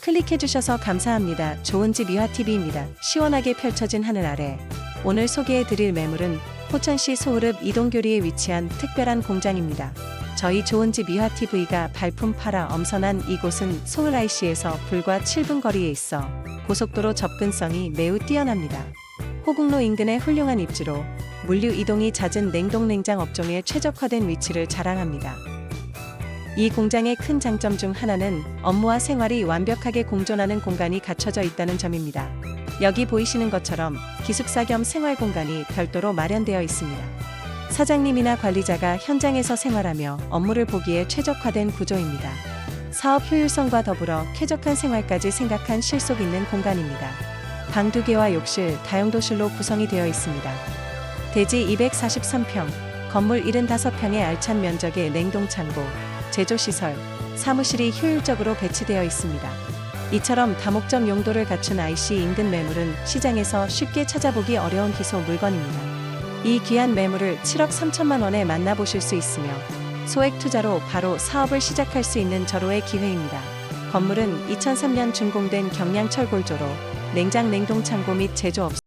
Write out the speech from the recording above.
클릭해주셔서 감사합니다. 좋은 집 이화TV입니다. 시원하게 펼쳐진 하늘 아래. 오늘 소개해드릴 매물은 포천시 소울읍 이동교리에 위치한 특별한 공장입니다. 저희 좋은 집 이화TV가 발품 팔아 엄선한 이곳은 서울 IC에서 불과 7분 거리에 있어 고속도로 접근성이 매우 뛰어납니다. 호국로 인근의 훌륭한 입지로 물류 이동이 잦은 냉동 냉장 업종에 최적화된 위치를 자랑합니다. 이 공장의 큰 장점 중 하나는 업무와 생활이 완벽하게 공존하는 공간이 갖춰져 있다는 점입니다. 여기 보이시는 것처럼 기숙사 겸 생활 공간이 별도로 마련되어 있습니다. 사장님이나 관리자가 현장에서 생활하며 업무를 보기에 최적화된 구조입니다. 사업 효율성과 더불어 쾌적한 생활까지 생각한 실속 있는 공간입니다. 방 두 개와 욕실, 다용도실로 구성이 되어 있습니다. 대지 243평, 건물 75평의 알찬 면적의 냉동창고, 제조시설, 사무실이 효율적으로 배치되어 있습니다. 이처럼 다목적 용도를 갖춘 IC 인근 매물은 시장에서 쉽게 찾아보기 어려운 희소 물건입니다. 이 귀한 매물을 7억 3천만 원에 만나보실 수 있으며 소액 투자로 바로 사업을 시작할 수 있는 절호의 기회입니다. 건물은 2003년 준공된 경량철 골조로 냉장 냉동 창고 및 제조 업소